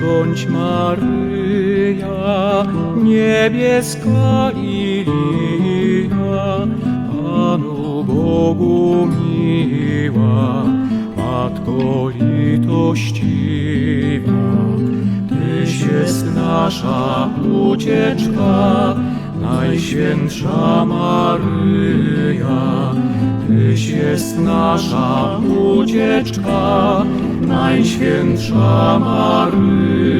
bądź Maryja, niebieska Ilia, Panu Bogu miła, Matko litościwa. Tyś jest nasza ucieczka, Najświętsza Maryja. Tyś jest nasza ucieczka, Najświętsza Maryja.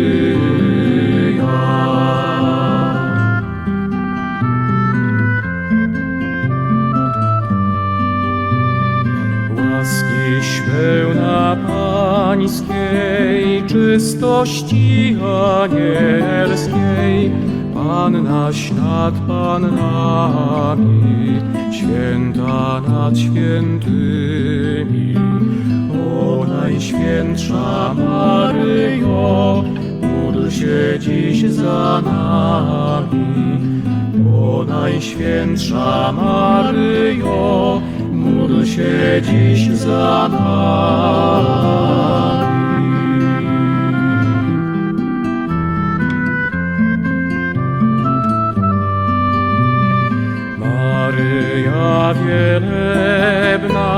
Łaskiś pełna Pańskiej, czystości anielskiej, Pannaś nad Pannami, święta nad świętymi. O Najświętsza Maryjo, módl się dziś za nami. O Najświętsza Maryjo, módl się dziś za nami. Wielebna,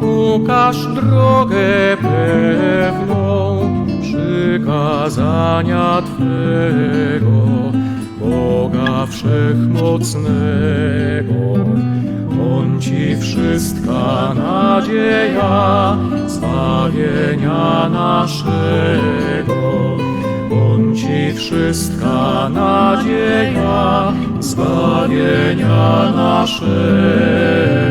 ukaż drogę pewną, przykazania Twego, Boga Wszechmocnego. On Ci wszystka nadzieja, zbawienia naszego. Wszystka nadzieja, zbawienia naszego.